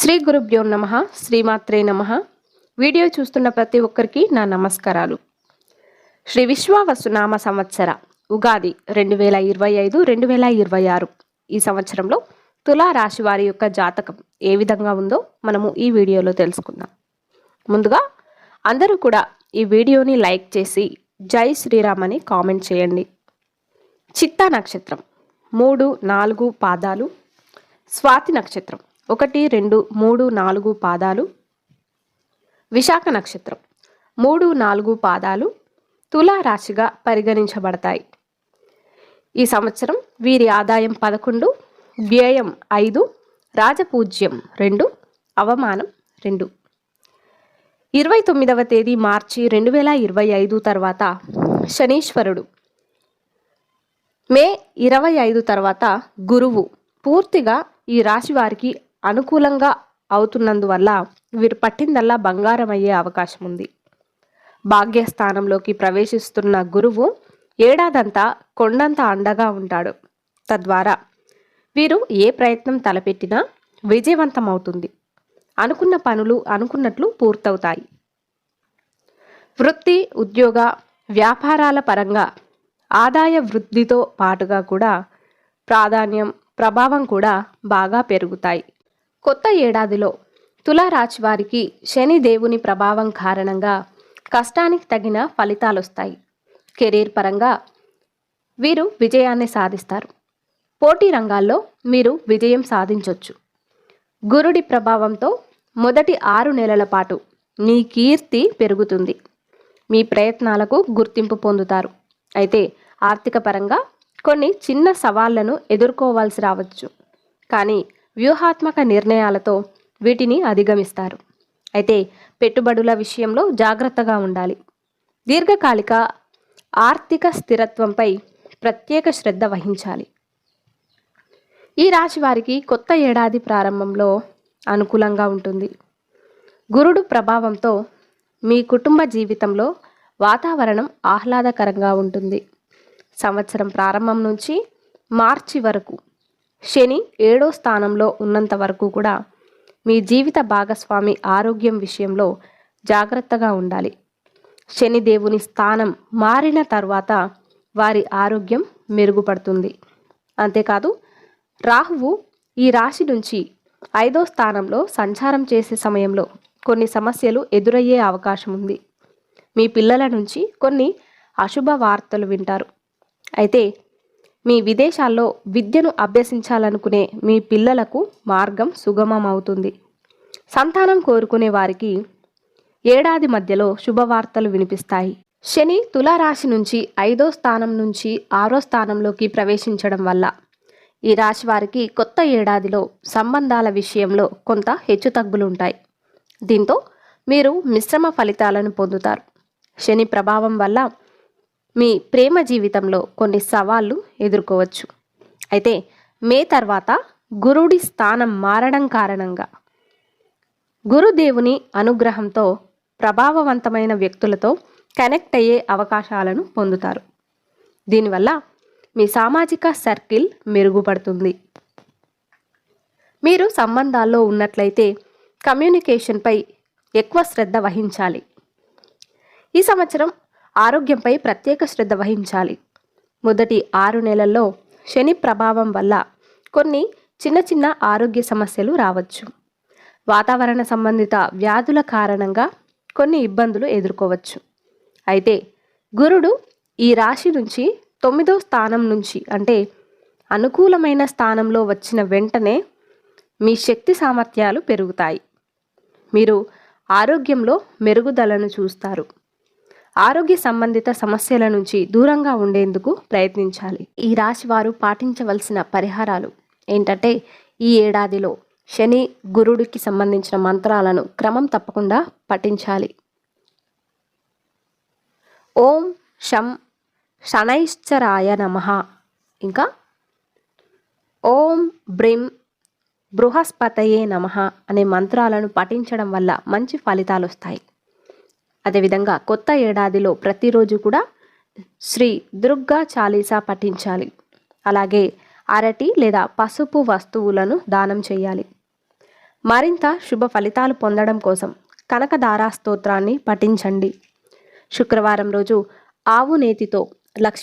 శ్రీ గురుభ్యో నమ శ్రీమాత్రే నమ. వీడియో చూస్తున్న ప్రతి ఒక్కరికి నా నమస్కారాలు. శ్రీ విశ్వావసునామ సంవత్సర ఉగాది రెండు వేల ఇరవై ఐదు రెండు వేల ఇరవై ఆరు. ఈ సంవత్సరంలో తులా రాశి వారి యొక్క జాతకం ఏ విధంగా ఉందో మనము ఈ వీడియోలో తెలుసుకుందాం. ముందుగా అందరూ కూడా ఈ వీడియోని లైక్ చేసి జై శ్రీరామ్ అని కామెంట్ చేయండి. చిత్తా నక్షత్రం మూడు నాలుగు పాదాలు. స్వాతి నక్షత్రం ఒకటి రెండు మూడు నాలుగు పాదాలు. విశాఖ నక్షత్రం. మూడు నాలుగు పాదాలు తులా రాశిగా పరిగణించబడతాయి. ఈ సంవత్సరం వీరి ఆదాయం పదకొండు వ్యయం ఐదు రాజపూజ్యం రెండు అవమానం రెండు. ఇరవై తొమ్మిదవ తేదీ మార్చి రెండు వేల ఇరవై ఐదు తర్వాత శనీశ్వరుడు. మే ఇరవై ఐదు తర్వాత గురువు. పూర్తిగా ఈ రాశి వారికి అనుకూలంగా అవుతున్నందువల్ల వీరు పట్టిందల్లా బంగారం అయ్యే అవకాశం ఉంది భాగ్యస్థానంలోకి ప్రవేశిస్తున్న గురువు ఏడాదంతా కొండంత అండగా ఉంటాడు. తద్వారా వీరు ఏ ప్రయత్నం తలపెట్టినా విజయవంతం అవుతుంది అనుకున్న పనులు అనుకున్నట్లు పూర్తవుతాయి. వృత్తి ఉద్యోగ వ్యాపారాల పరంగా ఆదాయ వృద్ధితో పాటుగా కూడా ప్రాధాన్యం ప్రభావం కూడా బాగా పెరుగుతాయి. కొత్త ఏడాదిలో తులారాశి వారికి శని దేవుని ప్రభావం కారణంగా కష్టానికి తగిన ఫలితాలు వస్తాయి కెరీర్ పరంగా వీరు విజయాన్ని సాధిస్తారు. పోటీ రంగాల్లో మీరు విజయం సాధించవచ్చు గురుడి ప్రభావంతో మొదటి ఆరు నెలల పాటు మీ కీర్తి పెరుగుతుంది. మీ ప్రయత్నాలకు గుర్తింపు పొందుతారు. అయితే ఆర్థిక పరంగా కొన్ని చిన్న సవాళ్ళను ఎదుర్కోవాల్సి రావచ్చు. కానీ వ్యూహాత్మక నిర్ణయాలతో వీటిని అధిగమిస్తారు. అయితే పెట్టుబడుల విషయంలో జాగ్రత్తగా ఉండాలి. దీర్ఘకాలిక ఆర్థిక స్థిరత్వంపై ప్రత్యేక శ్రద్ధ వహించాలి. ఈ రాశి వారికి కొత్త ఏడాది ప్రారంభంలో అనుకూలంగా ఉంటుంది. గురుడు ప్రభావంతో మీ కుటుంబ జీవితంలో వాతావరణం ఆహ్లాదకరంగా ఉంటుంది. సంవత్సరం ప్రారంభం నుంచి మార్చి వరకు శని ఏడో స్థానంలో ఉన్నంత వరకు కూడా మీ జీవిత భాగస్వామి ఆరోగ్యం విషయంలో జాగ్రత్తగా ఉండాలి. శని దేవుని స్థానం మారిన తర్వాత వారి ఆరోగ్యం మెరుగుపడుతుంది. అంతేకాదు రాహువు ఈ రాశి నుంచి ఐదో స్థానంలో సంచారం చేసే సమయంలో కొన్ని సమస్యలు ఎదురయ్యే అవకాశం ఉంది. మీ పిల్లల నుంచి కొన్ని అశుభ వార్తలు వింటారు. అయితే మీ విదేశాల్లో విద్యను అభ్యసించాలనుకునే మీ పిల్లలకు మార్గం సుగమం అవుతుంది సంతానం కోరుకునే వారికి ఏడాది మధ్యలో శుభవార్తలు వినిపిస్తాయి. శని తులారాశి నుంచి ఐదో స్థానం నుంచి ఆరో స్థానంలోకి ప్రవేశించడం వల్ల ఈ రాశి వారికి కొత్త ఏడాదిలో సంబంధాల విషయంలో కొంత హెచ్చుతగ్గులు ఉంటాయి దీంతో మీరు మిశ్రమ ఫలితాలను పొందుతారు. శని ప్రభావం వల్ల మీ ప్రేమ జీవితంలో కొన్ని సవాళ్ళు ఎదుర్కోవచ్చు. అయితే మే తర్వాత గురుడి స్థానం మారడం కారణంగా గురుదేవుని అనుగ్రహంతో ప్రభావవంతమైన వ్యక్తులతో కనెక్ట్ అయ్యే అవకాశాలను పొందుతారు. దీనివల్ల మీ సామాజిక సర్కిల్ మెరుగుపడుతుంది. మీరు సంబంధాల్లో ఉన్నట్లయితే కమ్యూనికేషన్పై ఎక్కువ శ్రద్ధ వహించాలి. ఈ సంవత్సరం ఆరోగ్యంపై ప్రత్యేక శ్రద్ధ వహించాలి. మొదటి ఆరు నెలల్లో శని ప్రభావం వల్ల కొన్ని చిన్న చిన్న ఆరోగ్య సమస్యలు రావచ్చు. వాతావరణ సంబంధిత వ్యాధుల కారణంగా కొన్ని ఇబ్బందులు ఎదుర్కోవచ్చు. అయితే గురుడు ఈ రాశి నుంచి తొమ్మిదో స్థానం నుంచి అంటే అనుకూలమైన స్థానంలో వచ్చిన వెంటనే మీ శక్తి సామర్థ్యాలు పెరుగుతాయి. మీరు ఆరోగ్యంలో మెరుగుదలను చూస్తారు. ఆరోగ్య సంబంధిత సమస్యల నుంచి దూరంగా ఉండేందుకు ప్రయత్నించాలి. ఈ రాశి వారు పాటించవలసిన పరిహారాలు ఏంటంటే ఈ ఏడాదిలో శని గురుడికి సంబంధించిన మంత్రాలను క్రమం తప్పకుండా పఠించాలి. ఓం శం శనైశ్చరాయ నమ. ఇంకా ఓం బ్రిం బృహస్పతయే నమ అనే మంత్రాలను పఠించడం వల్ల మంచి ఫలితాలు వస్తాయి అదేవిధంగా కొత్త ఏడాదిలో ప్రతిరోజు కూడా శ్రీ దుర్గా చాలీసా పఠించాలి. అలాగే అరటి లేదా పసుపు వస్తువులను దానం చేయాలి. మరింత శుభ ఫలితాలు పొందడం కోసం కనకదారా స్తోత్రాన్ని పఠించండి. శుక్రవారం రోజు ఆవు నేతితో లక్ష్మీ